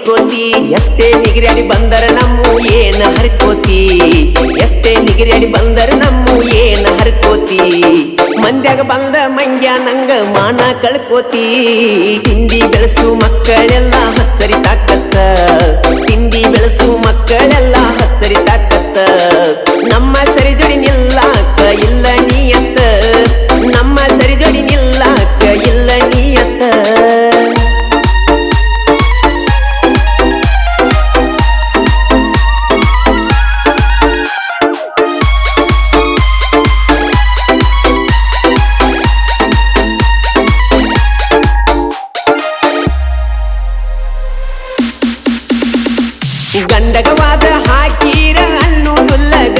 ಹರಿಕೋತಿ. ಎಷ್ಟೇ ನಿಗಿರ್ಯಾಡಿ ಬಂದರ ನಮ್ಮ ಏನ ಹರ್ಕೋತಿ? ಎಷ್ಟೇ ನಿಗಿರ್ಯಾಡಿ ಬಂದರ ನಮ್ಮ ಏನ ಹರ್ಕೋತಿ? ಮಂದ್ಯಾಗ ಬಂದ ಮಂಗ್ಯ ನಂಗ ಮಾನ ಕಳ್ಕೋತಿ. ತಿಂಡಿ ಬೆಳೆಸು ಮಕ್ಕಳೆಲ್ಲ ಹಚ್ಚರಿ ತಾಕತ್ತ. ತಿಂಡಿ ಬೆಳೆಸು ಮಕ್ಕಳೆಲ್ಲ ಹಚ್ಚರಿ ತಾಕತ್ತ. ನಮ್ಮ ಸರಿ ನಿಲ್ಲ ಗಂಡಗವಾದ ಹಾಕಿ